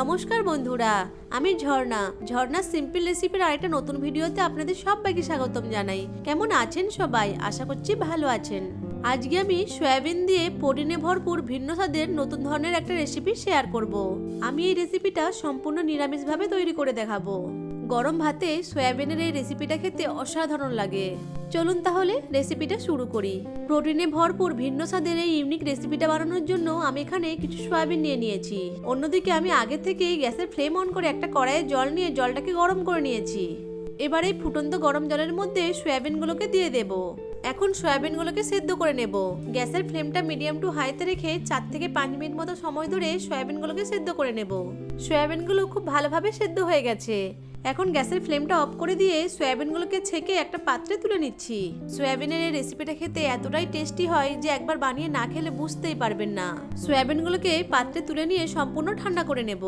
নমস্কার বন্ধুরা, আমি ঝর্ণা। ঝর্ণা সিম্পল রেসিপির আরেকটা নতুন ভিডিওতে আপনাদের সবাইকে স্বাগতম জানাই। কেমন আছেন সবাই? আশা করছি ভালো আছেন। আজকে আমি সয়াবিন দিয়ে প্রোটিনে ভরপুর ভিন্ন স্বাদের নতুন ধরনের একটা রেসিপি শেয়ার করব। আমি এই রেসিপিটা সম্পূর্ণ নিরামিষভাবে তৈরি করে দেখাবো। গরম ভাতে সয়াবিনের এই রেসিপিটা খেতে অসাধারণ লাগে। চলুন তাহলে রেসিপিটা শুরু করি। প্রোটিনে ভরপুর ভিন্ন স্বাদের এই ইউনিক রেসিপিটা বানানোর জন্য আমি এখানে কিছু সয়াবিন নিয়ে নিয়েছি। অন্যদিকে আমি আগে থেকেই গ্যাসের ফ্লেম অন করে একটা কড়াইয়ে জল নিয়ে জলটাকে গরম করে নিয়েছি। এবার এই ফুটন্ত গরম জলের মধ্যে সয়াবিনগুলোকে দিয়ে দেব। এখন সয়াবিনগুলোকে সেদ্ধ করে নেব। গ্যাসের ফ্লেমটা মিডিয়াম টু হাইতে রেখে চার থেকে পাঁচ মিনিট মতো সময় ধরে সয়াবিনগুলোকে সেদ্ধ করে নেব। সয়াবিনগুলো খুব ভালোভাবে সেদ্ধ হয়ে গেছে। এখন গ্যাসের ফ্লেমটা অফ করে দিয়ে সয়াবিনগুলোকে ছেঁকে একটা পাত্রে তুলে নিচ্ছি। সয়াবিনের এই রেসিপিটা খেতে এতটাই টেস্টি হয় যে একবার বানিয়ে না খেলে বুঝতেই পারবেন না। সয়াবিনগুলোকে পাত্রে তুলে নিয়ে সম্পূর্ণ ঠান্ডা করে নেব।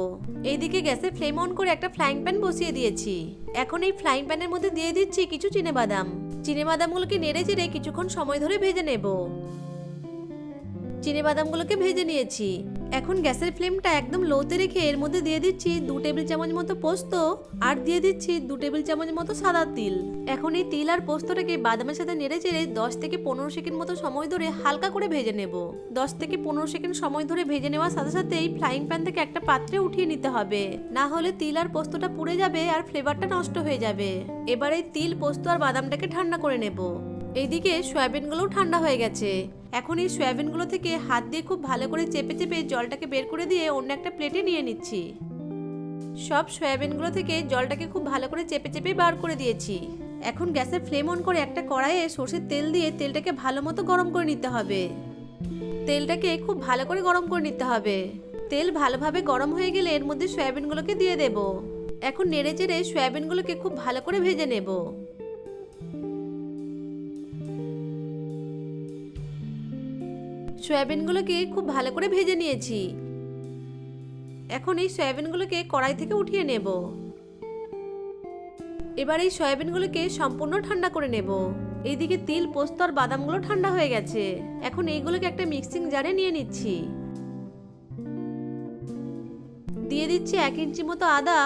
এইদিকে গ্যাসের ফ্লেম অন করে একটা ফ্রাইং প্যান বসিয়ে দিয়েছি। এখন এই ফ্রাইং প্যানের মধ্যে দিয়ে দিচ্ছি কিছু চিনেবাদাম চিনেবাদামগুলোকে নেড়ে চেড়ে কিছুক্ষণ সময় ধরে ভেজে নেব। চিনে বাদামগুলোকে ভেজে নিয়েছি। এখন গ্যাসের ফ্লেমটা একদম লোতে রেখে এর মধ্যে দিয়ে দিচ্ছি দু টেবিল চামচ মতো পোস্ত আর দিয়ে দিচ্ছি দু টেবিল চামচ মতো সাদা তিল। এখন এই তিল আর পোস্তটাকে বাদামের সাথে নেড়ে চেড়ে দশ থেকে পনেরো সেকেন্ড মতো সময় ধরে হালকা করে ভেজে নেব। দশ থেকে পনেরো সেকেন্ড সময় ধরে ভেজে নেওয়ার সাথে সাথে এই ফ্রাইং প্যান থেকে একটা পাত্রে উঠিয়ে নিতে হবে। না হলে তিল আর পোস্তটা পুড়ে যাবে আর ফ্লেভারটা নষ্ট হয়ে যাবে। এবার এই তিল, পোস্ত আর বাদামটাকে ঠান্ডা করে নেব। এইদিকে সয়াবিনগুলোও ঠান্ডা হয়ে গেছে। এখন এই সয়াবিনগুলো থেকে হাত দিয়ে খুব ভালো করে চেপে চেপে জলটাকে বের করে দিয়ে অন্য একটা প্লেটে নিয়ে নিচ্ছি। সব সয়াবিনগুলো থেকে জলটাকে খুব ভালো করে চেপে চেপে বার করে দিয়েছি। এখন গ্যাসের ফ্লেম অন করে একটা কড়াইয়ে সর্ষের তেল দিয়ে তেলটাকে ভালো মতো গরম করে নিতে হবে। তেলটাকে খুব ভালো করে গরম করে নিতে হবে। তেল ভালোভাবে গরম হয়ে গেলে এর মধ্যে সয়াবিনগুলোকে দিয়ে দেব। এখন নেড়ে চেড়ে সয়াবিনগুলোকে খুব ভালো করে ভেজে নেব। সয়াবিনগুলোকে খুব ভালো করে ভেজে নিয়েছি। এখন এই সয়াবিনগুলোকে কড়াই থেকে উঠিয়ে নেব। এবার এই সয়াবিনগুলোকে সম্পূর্ণ ঠান্ডা করে নেব। এইদিকে তিল, পোস্ত আর বাদামগুলো ঠান্ডা হয়ে গেছে। এখন এইগুলোকে একটা মিক্সিং জারে নিয়ে নিচ্ছি। দিয়ে দিচ্ছি এক ইঞ্চি মতো আদা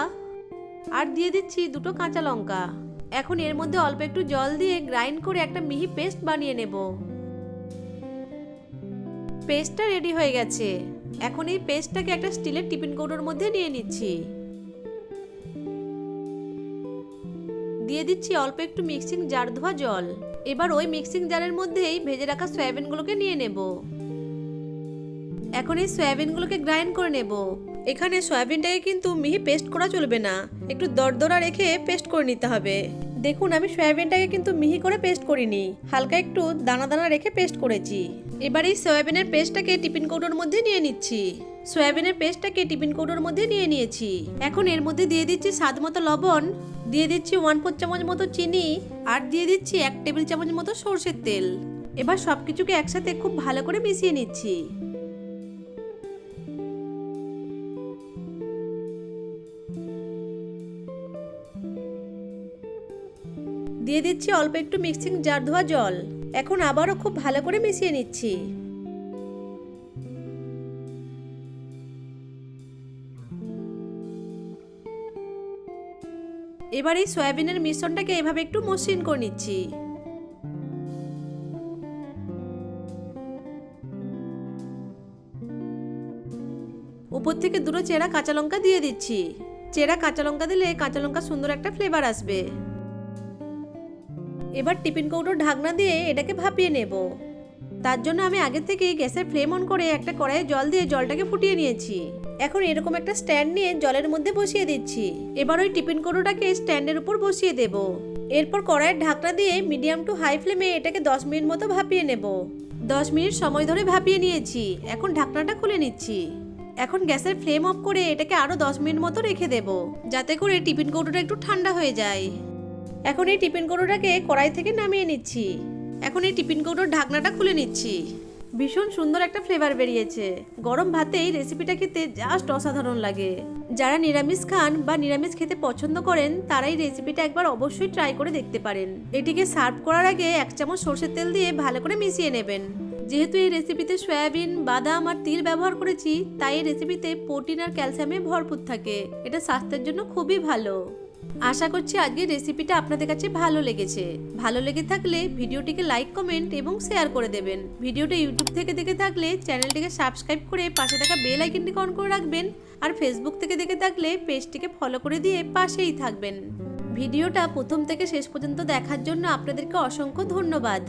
আর দিয়ে দিচ্ছি দুটো কাঁচা লঙ্কা। এখন এর মধ্যে অল্প একটু জল দিয়ে গ্রাইন্ড করে একটা মিহি পেস্ট বানিয়ে নেব। পেস্টটা রেডি হয়ে গেছে। এখন এই পেস্টটাকে একটা স্টিলের টিফিন কৌটোর মধ্যে নিয়ে নিচ্ছি। দিয়ে দিচ্ছি অল্প একটু মিক্সিং জার ধোয়া জল। এবার ওই মিক্সিং জারের মধ্যেই ভেজে রাখা সয়াবিনগুলোকে নিয়ে নেব। এখন এই সয়াবিনগুলোকে গ্রাইন্ড করে নেব। এখানে সয়াবিনটাকে কিন্তু মিহি পেস্ট করা চলবে না। একটু দরদরা রেখে পেস্ট করে নিতে হবে। দেখুন, আমি সয়াবিনটাকে কিন্তু মিহি করে পেস্ট করিনি। হালকা একটু দানা দানা রেখে পেস্ট করেছি। এবার এই সয়াবিনের পেস্টটাকে টিফিন কৌটোর মধ্যে নিয়ে নিচ্ছি। সয়াবিনের পেস্টটাকে টিফিন কৌটোর মধ্যে নিয়ে নিয়েছি। এখন এর মধ্যে দিয়ে দিচ্ছি স্বাদ মতো লবণ, দিয়ে দিচ্ছি ওয়ান ফোর চামচ মতো চিনি, আর দিয়ে দিচ্ছি এক টেবিল চামচ মতো সর্ষের তেল। এবার সব কিছুকে একসাথে খুব ভালো করে মিশিয়ে নিচ্ছি। দিয়ে দিচ্ছি অল্প একটু মিক্সিং জার ধোয়া জল। এখন আবারও খুব ভালো করে মিশিয়ে নিচ্ছি। এবার এই সয়াবিনের মিশ্রণটাকে এভাবে একটু মসৃণ করে নিচ্ছি। উপর থেকে দুটো চেরা কাঁচা লঙ্কা দিয়ে দিচ্ছি। চেরা কাঁচা লঙ্কা দিলে কাঁচা লঙ্কা সুন্দর একটা ফ্লেভার আসবে। এবার টিফিন কৌটোর ঢাকনা দিয়ে এটাকে ভাপিয়ে নেব। তার জন্য আমি আগে থেকে গ্যাসের ফ্লেম অন করে একটা কড়াইয়ে জল দিয়ে জলটাকে ফুটিয়ে নিয়েছি। এখন এরকম একটা স্ট্যান্ড নিয়ে জলের মধ্যে বসিয়ে দিচ্ছি। এবার ওই টিফিন কৌটোটাকে স্ট্যান্ডের উপর বসিয়ে দেব। এরপর কড়াইয়ের ঢাকনা দিয়ে মিডিয়াম টু হাই ফ্লেমে এটাকে দশ মিনিট মতো ভাপিয়ে নেব। দশ মিনিট সময় ধরে ভাপিয়ে নিয়েছি। এখন ঢাকনাটা খুলে নিচ্ছি। এখন গ্যাসের ফ্লেম অফ করে এটাকে আরও দশ মিনিট মতো রেখে দেব, যাতে করে টিফিন কৌটোটা একটু ঠান্ডা হয়ে যায়। এখন এই টিফিন কৌটোটাকে কড়াই থেকে নামিয়ে নিচ্ছি। এখন এই টিফিন কৌটোর ঢাকনাটা খুলে নিচ্ছি। ভীষণ সুন্দর একটা ফ্লেভার বেরিয়েছে। গরম ভাতে এই রেসিপিটা খেতে জাস্ট অসাধারণ লাগে। যারা নিরামিষ খান বা নিরামিষ খেতে পছন্দ করেন তারা এই রেসিপিটা একবার অবশ্যই ট্রাই করে দেখতে পারেন। এটিকে সার্ভ করার আগে এক চামচ সর্ষের তেল দিয়ে ভালো করে মিশিয়ে নেবেন। যেহেতু এই রেসিপিতে সয়াবিন, বাদাম আর তিল ব্যবহার করেছি, তাই এই রেসিপিতে প্রোটিন আর ক্যালসিয়ামে ভরপুর থাকে। এটা স্বাস্থ্যের জন্য খুবই ভালো। আশা করছি আজকের রেসিপিটা আপনাদের কাছে ভালো লেগেছে। ভালো লেগে থাকলে ভিডিওটিকে লাইক কমেন্ট এবং শেয়ার করে দেবেন। ভিডিওটা ইউটিউব থেকে দেখে থাকলে চ্যানেলটিকে সাবস্ক্রাইব করে পাশে থাকা বেল আইকনটিকে অন করে রাখবেন আর ফেসবুক থেকে দেখে থাকলে পেজটিকে ফলো করে দিয়ে পাশেই থাকবেন। ভিডিওটা প্রথম থেকে শেষ পর্যন্ত দেখার জন্য আপনাদেরকে অসংখ্য ধন্যবাদ।